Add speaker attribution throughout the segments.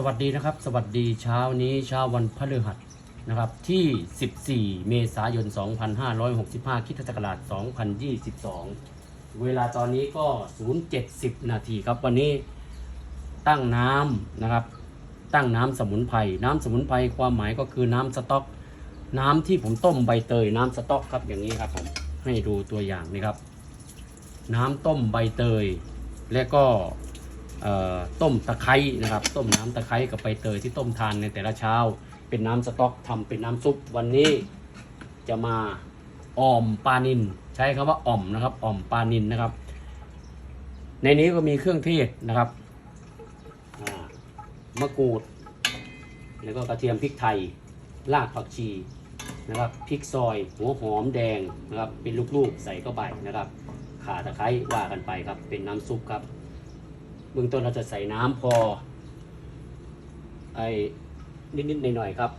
Speaker 1: สวัสดีนะครับ สวัสดีเช้านี้เช้าวันพฤหัสนะครับที่ 14 เมษายน 2565คิดศักราช2022 เวลาตอนนี้ก็ 070 นาทีครับ วันนี้ตั้งน้ำนะครับ ตั้งน้ำสมุนไพรน้ำสมุนไพรความหมายก็คือน้ำสต๊อก น้ำที่ผมต้มใบเตยน้ำสต๊อกครับอย่างนี้ครับผมให้ดูตัวอย่างนี่ครับ น้ำต้มใบเตย และก็ ต้มตะไคร้นะครับ ต้มน้ำตะไคร้กับใบเตยที่ต้มทานในแต่ละเช้า เป็นน้ำสต๊อกทำเป็นน้ำซุปวันนี้จะมาอ่อมปลานินใช้คำว่าอ่อมนะครับอ่อมปลานินนะครับ ในนี้ก็มีเครื่องเทศนะครับมะกรูด แล้วก็กระเทียมพริกไทยรากผักชีนะครับพริกซอย หัวหอมแดงนะครับเป็นลูกๆใส่เข้าไปนะครับข่าตะไคร้ว่ากันไปครับเป็นน้ำซุปครับ เบื้องต้นเราจะใส่น้ำพอไอ้นิดๆหน่อยๆครับ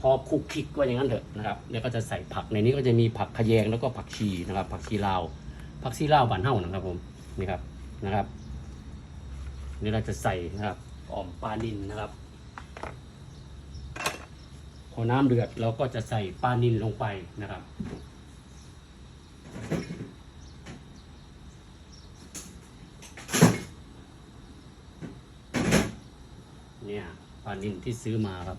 Speaker 1: พอคลุกคลิกก็อย่างนั้นเถอะนะครับแล้วก็จะใส่ผักในนี้ก็จะมีผักขะแยงแล้วก็ผักชีนะครับ ผักชีลาวผักชีลาวบานเฮ้านะครับผมนี่ครับนะครับนี่เราจะใส่นะครับอ่อมปลานินนะครับ พอน้ำเดือดเราก็จะใส่ปลานินลงไปนะครับ เนี่ยปลานินที่ซื้อมาครับ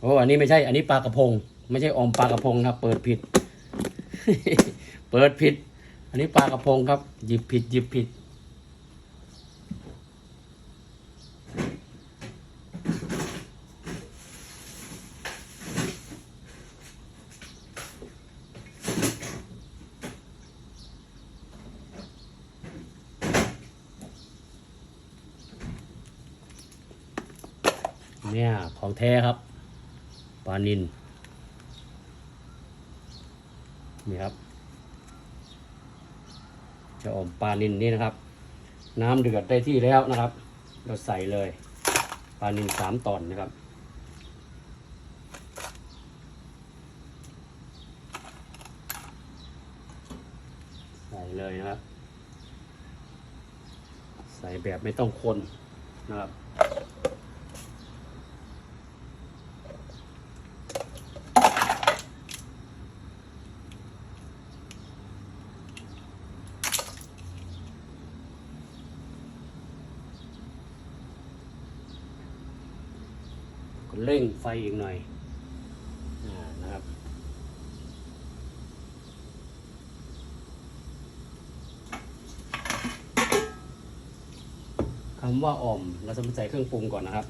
Speaker 1: โอ้อันนี้ไม่ใช่ อันนี้ปลากระพง ไม่ใช่อมปลากระพงครับ เปิดผิด เปิดผิด อันนี้ปลากระพงครับ หยิบผิดหยิบผิด เนี่ยของแท้ครับปลานินนี่ครับจะอมปลานินนี่นะครับ น้ำเดือดได้ที่แล้วนะครับ เราใส่เลยปลานินสามตอนนะครับใส่เลยนะครับ ใส่แบบไม่ต้องคนนะครับ ก็เร่งไฟอีกหน่อยนะครับ คำว่าอ่อมเราจะมาใส่เครื่องปรุงก่อนนะครับ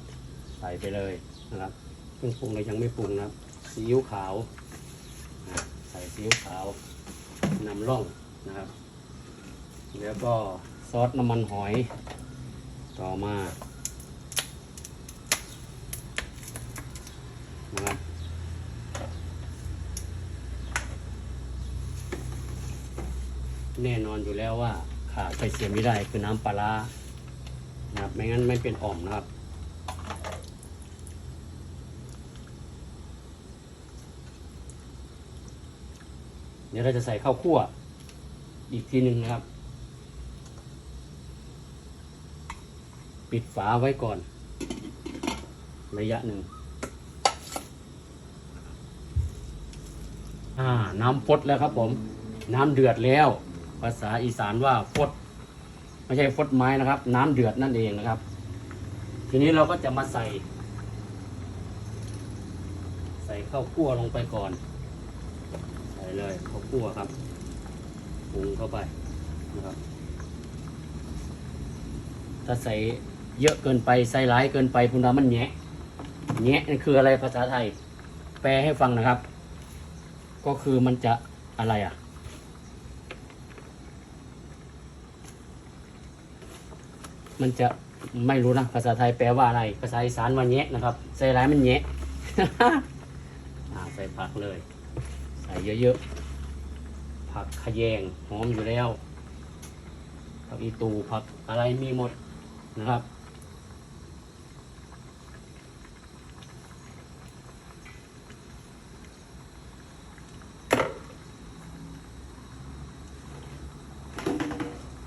Speaker 1: ใส่ไปเลยนะครับ เครื่องปรุงเรายังไม่ปรุงนะครับซีอิ๊วขาว ใส่ซีอิ๊วขาวนำร่องนะครับ แล้วก็ซอสน้ำมันหอยต่อมา นะครับ แน่นอนอยู่แล้วว่าขาดไปเสียไม่ได้คือน้ำปลาร้านะครับไม่งั้นไม่เป็นอ่อมนะครับ เดี๋ยวเราจะใส่ข้าวคั่วอีกทีหนึ่งนะครับ ปิดฝาไว้ก่อน ระยะหนึ่งอ่าน้ำฟดแล้วครับผม น้ำเดือดแล้ว ภาษาอีสานว่าฟดไม่ใช่ฟดไม้นะครับ น้ำเดือดนั่นเองนะครับ ทีนี้เราก็จะมาใส่ ใส่ข้าวคั่วลงไปก่อน ใส่เลยข้าวคั่วครับปรุงเข้าไปนะครับ ถ้าใส่เยอะเกินไปใส่หลายเกินไปพุนดามันแงะแงะนี่คืออะไรภาษาไทย แปลให้ฟังนะครับ ก็คือมันจะอะไรอะ มันจะไม่รู้นะ ภาษาไทยแปลว่าอะไร ภาษาอีสานว่าแงะนะครับ ใส่หลายมันแงะ ใส่ผักเลย ใส่เยอะๆ ผักขยงหอมอยู่แล้วผักอีตูผักอะไรมีหมดนะครับ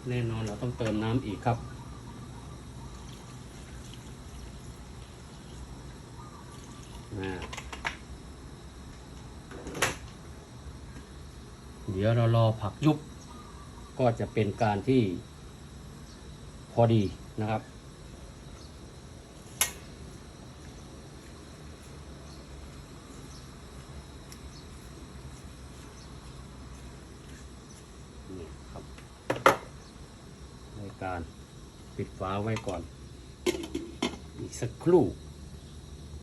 Speaker 1: แน่นอนเราต้องเติมน้ำอีกครับ อ่า เดี๋ยวเรารอผักยุบ ก็จะเป็นการที่พอดีนะครับ นี่ครับในการปิดฝาไว้ก่อน อีกสักครู่